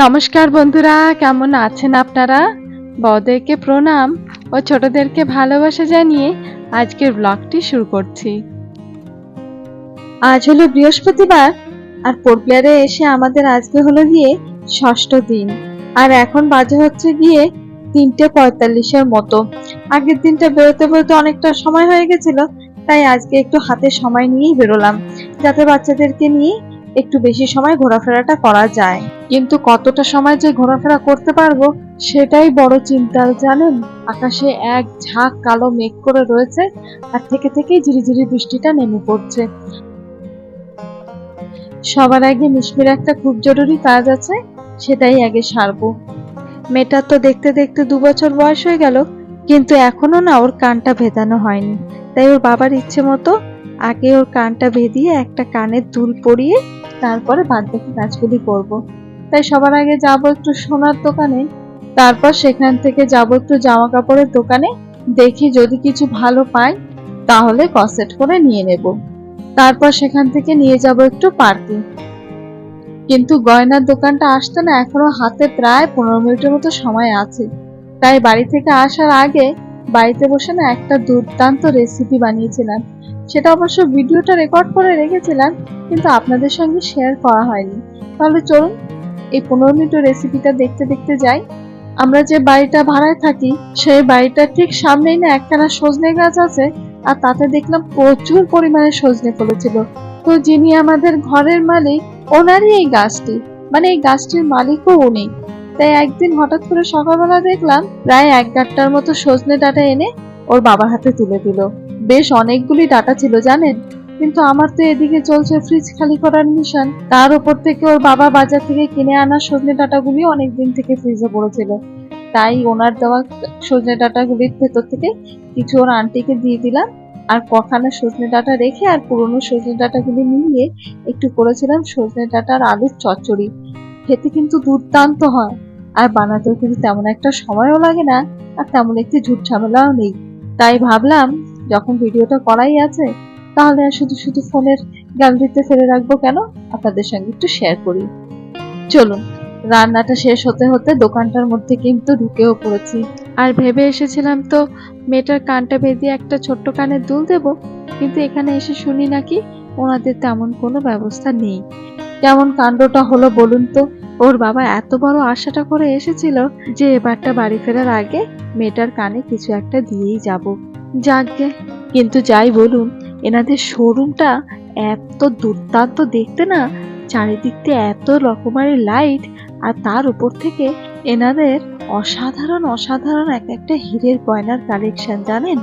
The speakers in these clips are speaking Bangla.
নমস্কার বন্ধুরা, কেমন আছেন আপনারা? বড়দেরকে প্রণাম ও ছোটদেরকে ভালোবাসা জানিয়ে আজকের ব্লগটি শুরু করছি। আজ হলো বৃহস্পতিবার আর পোর্টব্লেয়ারে এসে আমাদের আজকে হলো গিয়ে ষষ্ঠ দিন। আর এখন বাজে হচ্ছে গিয়ে তিনটে পঁয়তাল্লিশের মতো। আগের দিনটা বেরোতে বেরোতে অনেকটা সময় হয়ে গেছিল, তাই আজকে একটু হাতে সময় নিয়েই বেরোলাম। যাতে বাচ্চাদেরকে নিয়ে একটু বেশি সময় ঘোরাফেরাটা করা যায়। কিন্তু কতটা সময় যে ঘোরাফেরা করতে পারব, সেটাই বড় চিন্তা, জানেন? আকাশে এক ঝাঁক কালো মেঘ করে রয়েছে আর থেকে থেকেই ঝিরিঝিরি বৃষ্টিটা নেমে পড়ছে। সবার আগে মিশমির একটা খুব জরুরি কাজ আছে, সেটাই আগে সারবো। মেয়েটার তো দেখতে দেখতে দু বছর বয়স হয়ে গেল, কিন্তু এখনও না ওর কানটা ভেদানো হয়নি। তাই ওর বাবার ইচ্ছে মতো আগে ওর কানটা ভেদিয়ে একটা কানের দুল পরিয়ে তারপরে বাদ বাকি কাজগুলি করব। তাই সবার আগে যাব একটু সোনার দোকানে, তারপর সেখান থেকে যাব একটু জামা কাপড়ের দোকানে, দেখি যদি কিছু ভালো পাই, তাহলে কসেট করে নিয়ে নেব। তারপর সেখান থেকে নিয়ে যাব একটু পার্কে। কিন্তু গয়নার দোকানটা আসতে না এখনও হাতে প্রায় পনেরো মিনিটের মতো সময় আছে। তাই বাড়ি থেকে আসার আগে বাড়িতে বসে না একটা দুর্দান্ত রেসিপি বানিয়েছিলাম। সেটা অবশ্য ভিডিওটা রেকর্ড করে রেখেছিলাম, কিন্তু আপনাদের সঙ্গে শেয়ার করা হয়নি। তাহলে চলুন, এই পনেরো মিনিটের রেসিপিটা দেখতে দেখতে যাই। আমরা যে বাড়িটা ভাড়ায় থাকি, সেই বাড়িটার ঠিক সামনেই না একখানা সজনে গাছ আছে, আর তাতে দেখলাম প্রচুর পরিমাণে সজনে ফলেছিল। তো যিনি আমাদের ঘরের মালিক, ওনারই এই গাছটি। মানে এই গাছটির মালিকও উনি। তাই একদিন হঠাৎ করে সকালবেলা দেখলাম প্রায় এক গাঁটটার মতো সজনে ডাটা এনে ওর বাবার হাতে তুলে দিল। বেশ অনেকগুলি ডাটা ছিল, জানেন? কিন্তু আমার তো এদিকে চলছে ফ্রিজ খালি করার মিশন তার উপর থেকে ওর বাবা বাজার থেকে কিনে আনা সজনে ডাটাগুলি অনেক দিন থেকে ফ্রিজে পড়েছিল। তাই ওনার দেওয়া সজনে ডাটাগুলির ভেতর থেকে কিছু ওর আন্টিকে দিয়ে দিলাম আর কখানা সজনে ডাটা রেখে আর পুরনো সজনে ডাটাগুলি মিলিয়ে একটু করেছিলাম সজনে ডাটার আলুর চচ্চড়ি। খেতে কিন্তু দুর্দান্ত হয়। আর বানাতেও কিন্তু তেমন একটা সময়ও লাগে না, আর তেমন একটি ঝুট ঝামেলাও নেই। তাই ভাবলাম, যখন ভিডিওটা করাই আছে, তাহলে আর শুধু শুধু ফোনের গ্যালারিতে ফেলে রাখব কেন? আপনাদের সঙ্গে একটু শেয়ার করি। চলুন, রান্নাটা শেষ হতে হতে দোকানটার মধ্যে কিন্তু ঢুকেও পড়েছি। আর ভেবে এসেছিলাম তো, মেয়েটার কানটা বেঁধে একটা ছোট্ট কানের দুল দেব, কিন্তু এখানে এসে শুনি নাকি ওনাদের তেমন কোনো ব্যবস্থা নেই। কেমন কাণ্ডটা হলো বলুন তো? ওর বাবা এত বড় আশাটা করে এসেছিল যে এবারটা বাড়ি ফেরার আগে মেয়েটার কানে কিছু একটা দিয়েই যাব। যাকগে। কিন্তু যাই বলুন, এনাদের শোরুমটা এত দুর্দান্ত দেখতে না, চারিদিক দিয়ে এত রকমের লাইট, আর তার উপর থেকে এনাদের অসাধারণ অসাধারণ এক একটা হীরের গয়নার কালেকশন, জানেন?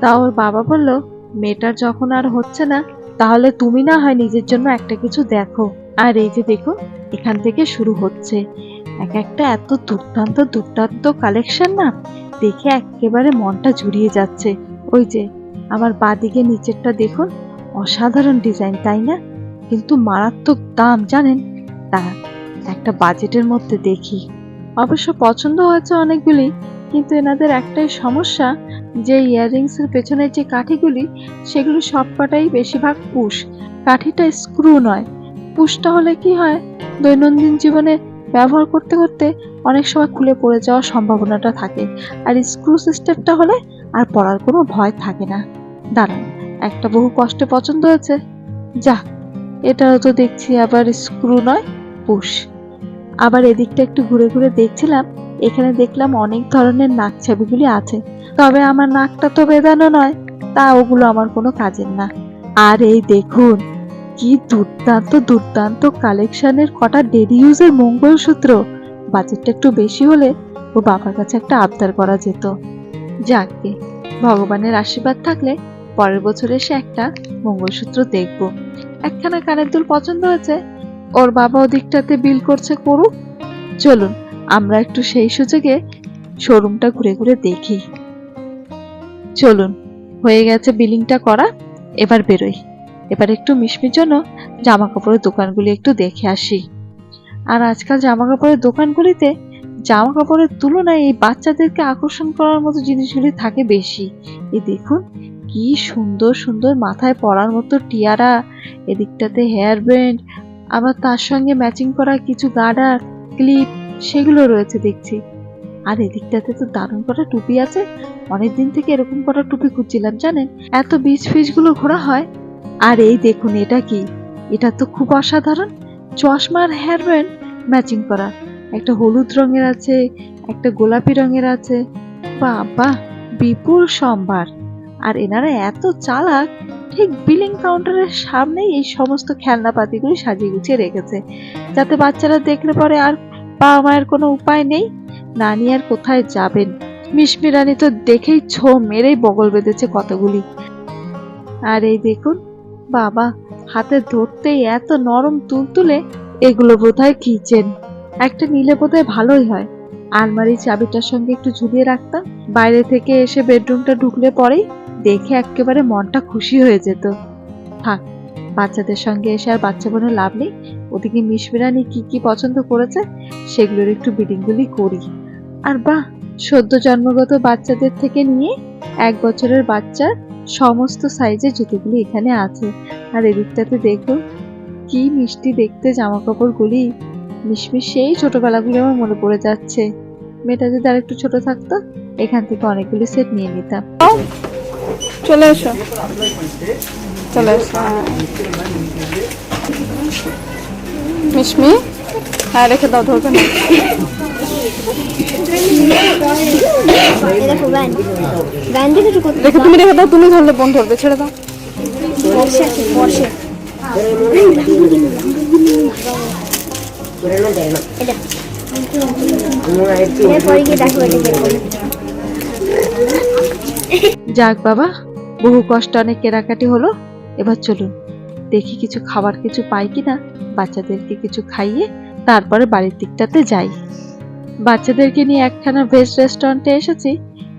তা ওর বাবা বলল, মেয়েটার যখন আর হচ্ছে না তাহলে তুমি না হয় নিজের জন্য একটা কিছু দেখো। আর এই যে দেখো, এখান থেকে শুরু হচ্ছে। এক একটা এত দুর্দান্ত দুর্দান্ত কালেকশন না, দেখে একেবারে মনটা জুড়িয়ে যাচ্ছে। ওই যে, আমার বাদিকে নিচেরটা দেখুন, অসাধারণ ডিজাইন তাই না? কিন্তু মারাত্মক দাম, জানেন? তা, একটা বাজেটের মধ্যে দেখি। অবশ্য পছন্দ হয়েছে অনেকগুলি কিন্তু এনাদের একটাই সমস্যা, যে ইয়াররিংসের পেছনের যে কাঠিগুলি, সেগুলি সব কটাই বেশিরভাগ পুশ। কাঠিটা স্ক্রু নয়। পুশটা হলে কি হয়? দৈনন্দিন জীবনে ব্যবহার করতে করতে অনেক সময় খুলে পড়ে যাওয়ার সম্ভাবনাটা থাকে। আর স্ক্রু সিস্টেমটা হলে আর পড়ার কোনো ভয় থাকে না। দাঁড়ান, একটা বহু কষ্টে পছন্দ হয়েছে। যা এটাও তো দেখছি আবার স্ক্রু নয়, পুশ। আবার এদিকটা একটু ঘুরে ঘুরে দেখছিলাম এখানে দেখলাম অনেক ধরনের নাক ছাবিগুলি আছে। তবে আমার নাকটা তো বেদানো নয়, তা ওগুলো আমার কোনো কাজের না। আর এই দেখুন, কি দুর্দান্ত দুর্দান্ত কালেকশনের কটা ডেলি ইউজের মঙ্গলসূত্র। বাজেটটা একটু বেশি হলে ও বাবার কাছে একটা আবদার করা যেত। যাকে ভগবানের আশীর্বাদ থাকলে পরের বছর এসে একটা মঙ্গলসূত্র দেখব। একখানা কানের দুল পছন্দ হয়েছে, ওর বাবা ওদিকটাতে বিল করছে করুক। চলুন আমরা একটু সেই সুযোগে শোরুমটা ঘুরে ঘুরে দেখি। চলুন, হয়ে গেছে বিলিংটা করা, এবার বেরোই। এবার একটু মিশমির জন্য জামা কাপড়ের দোকানগুলি একটু দেখে আসি। আর আজকাল জামা কাপড়ের দোকানগুলিতে জামা কাপড়ের তুলনায় এই বাচ্চাদেরকে আকর্ষণ করার মতো জিনিসগুলি থাকে বেশি। এই দেখুন, কি সুন্দর সুন্দর মাথায় পরার মতো টিয়ারা, এদিকটাতে হেয়ার ব্যান্ড আবার তার সঙ্গে ম্যাচিং করা কিছু গার্ডার ক্লিপ সেগুলো রয়েছে দেখছি। আর এদিকটাতে তো দারুণ করা টুপি আছে। অনেকদিন থেকে এরকম করা টুপি খুঁজছিলাম, জানেন? এত বীজ ফিজগুলো ঘোরা হয়। আর এই দেখুন, এটা কি? এটা তো খুব অসাধারণ। চশমার হেয়ার ব্যান্ড ম্যাচিং করা। একটা হলুদ রঙের আছে, একটা গোলাপি রঙের আছে। বা বাবা, বিপুল সম্ভার। আর এনারা এত চালাক, ঠিক বিলিং কাউন্টারের সামনেই এই সমস্ত খেলনাপাতিগুলি সাজিয়ে গুছিয়ে রেখেছে। যাতে বাচ্চারা দেখলে পরে আর বাবা মায়ের কোনো উপায় নেই? নানি আর কোথায় যাবেন? মিশমি রানী তো দেখেই ছো মেরেই বগল বেঁধেছে কতগুলি। আর এই দেখুন, বাবা, হাতে ধরতেই এত নরম তুলতুলে, এগুলো বোধহয় কিচেন। একটা নিলে বোধহয় ভালোই হয়। আলমারির চাবিটার সঙ্গে একটু ঝুলিয়ে রাখতাম। বাইরে থেকে এসে বেডরুমটা ঢুকলে পরেই দেখে একেবারে মনটা খুশি হয়ে যেত। থাক, বাচ্চাদের সঙ্গে এসে আর বাচ্চা বোনের লাভ নেই। ওদিকে মিশমিরানি কি কি পছন্দ করেছে? সেগুলোর একটু বিডিংগুলি করি। আর বাহ, সদ্য জন্মগত বাচ্চাদের থেকে নিয়ে এক বছরের বাচ্চার সমস্ত সাইজের জুতোগুলি এখানে আছে। আর এদিকটাতে দেখুন কি মিষ্টি দেখতে জামা কাপড়গুলি মিশমিশ সেই ছোটবেলাগুলি আমার মনে পড়ে যাচ্ছে। মেয়েটা যদি আর একটু ছোট থাকতো, এখান থেকে অনেকগুলি সেট নিয়ে নিতাম। চলে এসো। চলে এসো হ্যাঁ। হ্যাঁ রেখে দাও, ধরবে না। তুমি রেখে দাও, তুমি ধরলে বোন ধরবে ছেড়ে দাও। যাক বাবা, বহু কষ্ট, অনেক কেনাকাটি হলো। এবার চলুন, দেখি কিছু খাবার কিছু পাই কিনা। বাচ্চাদেরকে কিছু খাইয়ে তারপরে বাড়ির দিকটাতে যাই। বাচ্চাদেরকে নিয়ে একখানা ভেজ রেস্টুরেন্টে এসেছি।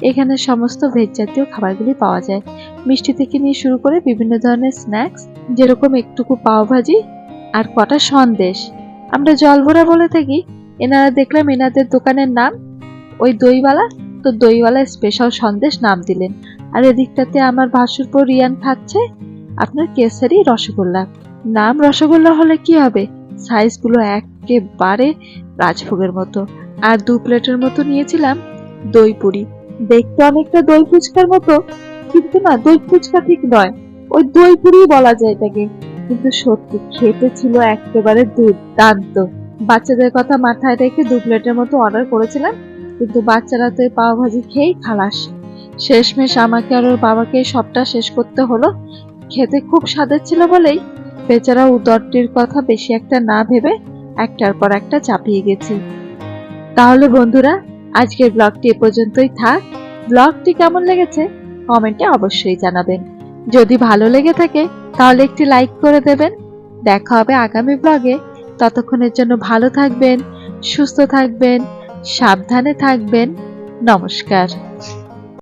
এখানে সমস্ত ভেজ জাতীয় খাবারগুলি পাওয়া যায়। মিষ্টি থেকে নিয়ে শুরু করে বিভিন্ন ধরনের স্ন্যাক্স যেরকম একটুকু পাওভাজি আর কটা সন্দেশ। আমরা জলভরা বলে থাকি। এনারা দেখলাম এনাদের দোকানের নাম। ওই দইওয়ালা তো দইওয়ালা স্পেশাল সন্দেশ নাম দিলেন। আর এদিকটাতে আমার ভাসুরপুর রিয়ান খাচ্ছে। আপনার কেসারি রসগোল্লা। নাম রসগোল্লা হলে কি হবে? সাইজগুলো একেবারে রাজভোগের মতো। আর দু প্লেটের মতো নিয়েছিলাম দই পুরি। দেখতে অনেকটা দই ফুচকার মতো, কিন্তু না, দই ফুচকা ঠিক নয়। ওই দই পুরি বলা যায় এটাকে। কিন্তু সত্যি খেতে ছিল একেবারে দুর্দান্ত। বাচ্চাদের কথা মাথায় রেখে দু প্লেটের মতো অর্ডার করেছিলাম, কিন্তু বাচ্চারা তো পাও ভাজি খেয়েই খালাস। শেষমেশ আমাকে আর ওর বাবাকে সবটা শেষ করতে হলো। খেতে খুব স্বাদের ছিল বলেই বেচারা উদরটির কথা বেশি একটা না ভেবে একটার পর একটা চাপিয়ে গেছি। তাহলে বন্ধুরা, আজকের ব্লগটি এ পর্যন্তই থাক। ব্লগটি কেমন লেগেছে কমেন্টে অবশ্যই জানাবেন। যদি ভালো লেগে থাকে, তাহলে একটি লাইক করে দেবেন। দেখা হবে আগামী ব্লগে। ততক্ষণের জন্য ভালো থাকবেন, সুস্থ থাকবেন, সাবধানে থাকবেন। নমস্কার।